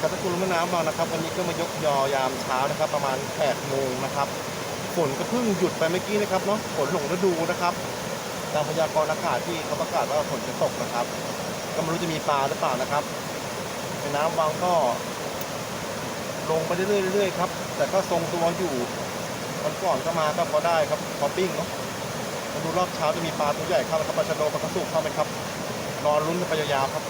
ครับท่านคุณรู้แม่น้ำเรานะครับ วันนี้ก็มายกยอยามเช้านะครับ ประมาณ8โมงนะครับ ฝนก็เพิ่งหยุดไปเมื่อกี้นะครับเนาะฝนหลงฤดูนะครับ ตามพยากรณ์อากาศที่เขาประกาศว่าฝนจะตกนะครับ ก็ไม่รู้จะมีปลาหรือเปล่านะครับในน้ำวังก็ลงไปเรื่อยๆครับ แต่ก็ทรงตัวอยู่วันก่อนก็มาก็พอได้ครับพอปิ้งเนาะมาดูรอบเช้าจะมีปลาตัวใหญ่เข้าไหมครับปลาชะโดปลากระสุกเข้าไหมครับ รอลุ้นกันไปยาวๆครับ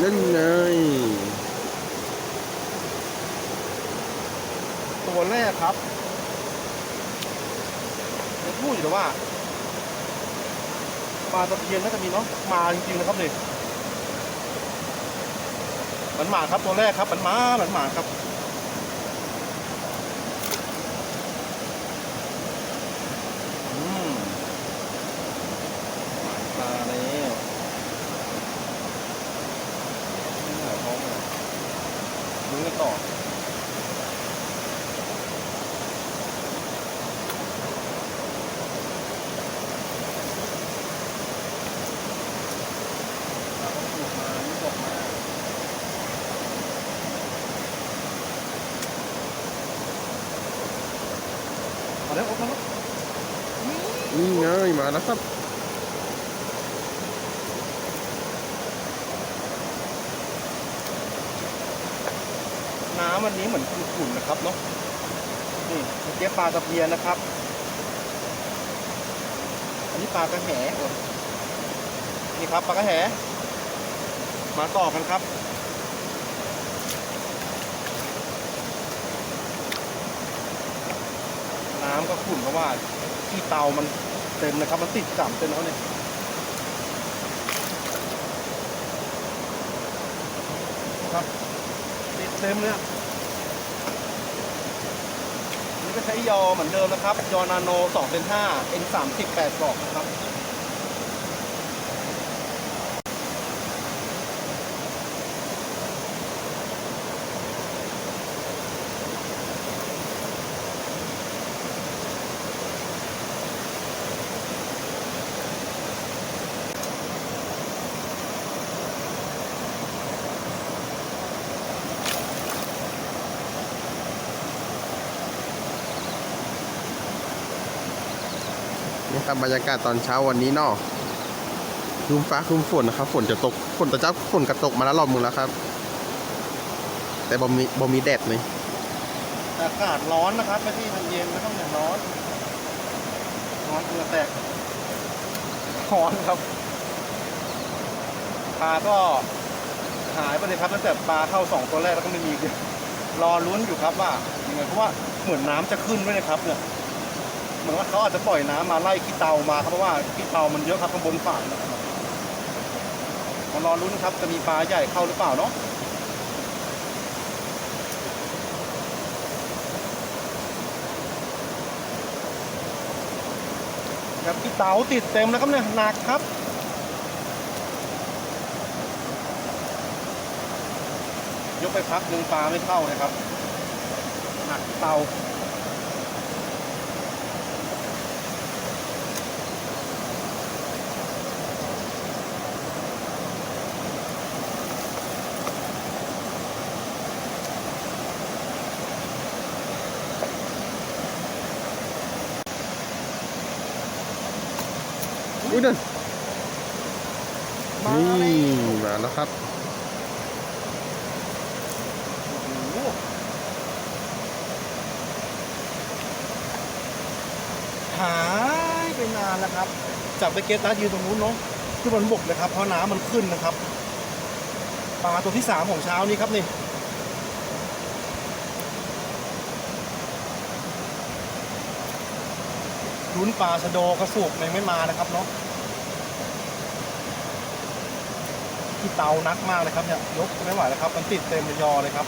นั่นไงตัวแรกครับจะพูดอยู่แต่ว่าปลาตะเพียนน่าจะมีเนาะมาจริงๆนะครับนี่มันหมาครับตัวแรกครับมันมามันหมาครับ อืมหมาปลาแล้วนี่หาท้องเลยดูกันต่อ เราก็ปลูกมานี่ตกมาเอาแล้วเอาแล้วนี่ไงมาแล้วครับ วันนี้เหมือนขุ่นๆนะครับเนาะนี่เมื่อกี้ปลาตะเพียนนะครับ อันนี้ปลากระแหนี่ครับปลากระแหมาต่อกันครับน้ำก็ขุ่นเพราะว่าที่เตามันเต็มนะครับ มันติดจับเต็มแล้วเนี่ยครับติดเต็มเลยอะอันนี่ก็ใช้ยอเหมือนเดิมนะครับ ยอนาโน2เป็น5 N 3 8บอกนะครับ ครับบรรยากาศตอนเช้าวันนี้เนาะครึมฟ้าครึมฝนนะครับ ฝนจะตก ฝนตะเจ้าฝนกระตกมาแล้วรอบมึงแล้วครับ แต่บ่มีบ่มีแดดเลยอากาศร้อนนะครับไม่ใช่มันเย็นไม่ต้องอย่างร้อน ร้อนเกลือแตกร้อนครับปลาก็หายไปเลยครับตั้งแต่ปลาเข้าสองตัวแรกแล้วก็ไม่มีเลยรอลุ้นอยู่ครับว่ายังไงเพราะว่าเหมือนน้ำจะขึ้นด้วยนะครับเนี่ย มือนว่าเขาอาจจะปล่อยน้ำมาไล่ขี้เตามาครับเพราะว่าขี้เตามันเยอะครับข้างบนฝั่งนรับมารอลุ้นครับจะมีปลาใหญ่เข้าหรือเปล่าเนาะครับพี่เต๋าติดเต็มแล้วครับเนี่ยหนักครับยกไปพักหนึ่งปลาไม่เข้าเลยครับหนักเตา อุ้ยนั่นมานี่แล้วมาแล้วครับโอ้โหหายไปนานแล้วครับจับไปเกตตายืนตรงนู้นเนาะขึ้นบนบกเลยครับเพราะน้ำมันขึ้นนะครับปลาตัวที่สามของเช้านี้ครับนี่ ลุ้นปลาชะโดกระสุกยังไม่มานะครับเนาะที่เตานักมากเลยครับเนี่ยยกไม่ไหวแล้วครับ มันติดเต็มยอเลยครับ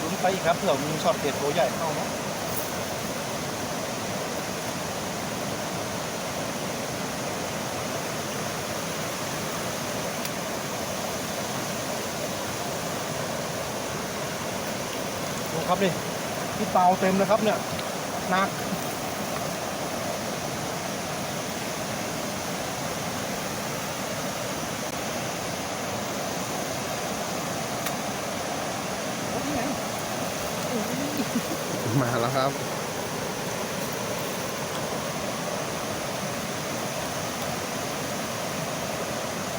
ลุ้นไปอีกครับเผื่อมีช็อตเด็ดตัวใหญ่เข้าเนาะดูครับนี่ที่เตาเต็มเลยครับเนี่ย นักมาแล้วครับ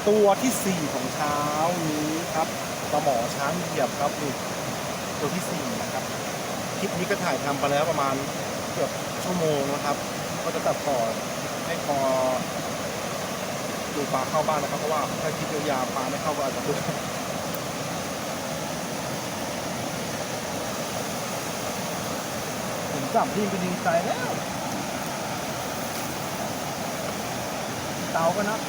ตัวที่สี่ของเช้านี้ครับปลาหมอช้างเหยียบครับนี่ตัวที่สี่นะครับ คลิปนี้ก็ถ่ายทำไปแล้วประมาณเกือบชั่วโมงนะครับ ก็จะตัดต่อให้พอดูปลาเข้าบ้านนะครับเพราะว่าถ้าคลิปยาวๆปลาไม่เข้าก็อาจจะดูผมจับที่ไปดีใจแล้ว เตาก็นะ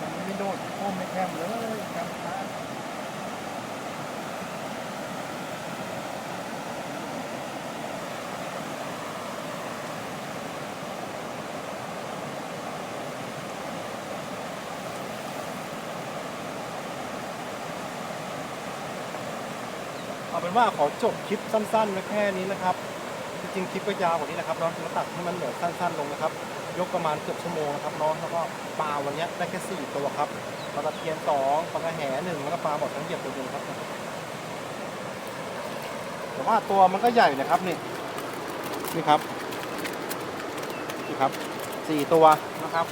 มันไม่โดดไม่โค้งไม่แคมเลยแคมช้า เอาเป็นว่าขอจบคลิปสั้นๆไว้แค่นี้นะครับ จริงๆคลิปก็ยาวกว่านี้นะครับเนาะแล้วตัดให้มันเหลือสั้นๆลงนะครับ ยกประมาณเกือบชั่วโมงนะครับเนาะแล้วก็ปลาวันนี้ได้แค่สี่ตัวครับปลาตะเพียนสองปลากระแหหนึ่งแล้วก็ปลาหมดทั้งเหยียบตัวเดียวครับ แต่ว่าตัวมันก็ใหญ่นะครับนี่นี่ครับนี่ครับสี่ตัวนะครับ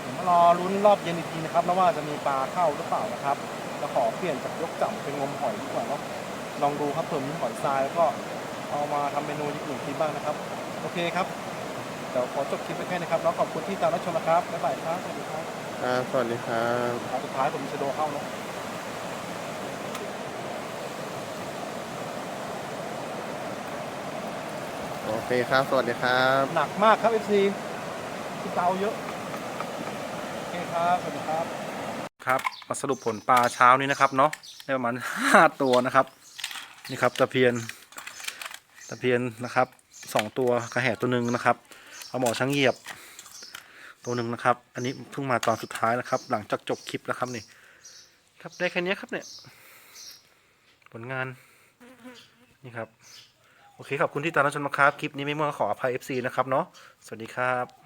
เดี๋ยวมารอลุ้นรอบเย็นอีกทีนะครับแล้วว่าจะมีปลาเข้าหรือเปล่านะครับ จะขอเปลี่ยนจากยกจับเป็นงมหอยดีกว่าเนาะลองดูครับเผื่อมีหอยทรายแล้วก็เอามาทำเมนูอย่างอื่นกินบ้างนะครับ โอเคครับ เดี๋ยวขอจบคลิปไปแค่นี้ครับแล้วขอบคุณที่ตามรับชมนะครับบ๊ายบายครับสวัสดีครับครับสวัสดีครับเอาสุดท้ายผมมีชะโดเข้าเนอะโอเคครับ สวัสดีครับ หนักมากครับ FC ที่เตาเยอะ โอเคครับ สวัสดีครับ ครับมาสรุปผลปลาเช้านี้นะครับเนาะได้ประมาณห้าตัวนะครับนี่ครับตะเพียนตะเพียนนะครับสองตัวกระแหตัวหนึ่งนะครับเอาหมอช้างเหยียบ ตัวหนึ่งนะครับ อันนี้เพิ่งมาตอนสุดท้ายนะครับ หลังจากจบคลิปแล้วครับนี่ครับได้แค่นี้ครับเนี่ย ผลงานนี่ครับ โอเคขอบคุณที่ตามรับชมนะครับ คลิปนี้ไม่มั่วขออภัย FC นะครับเนาะสวัสดีครับ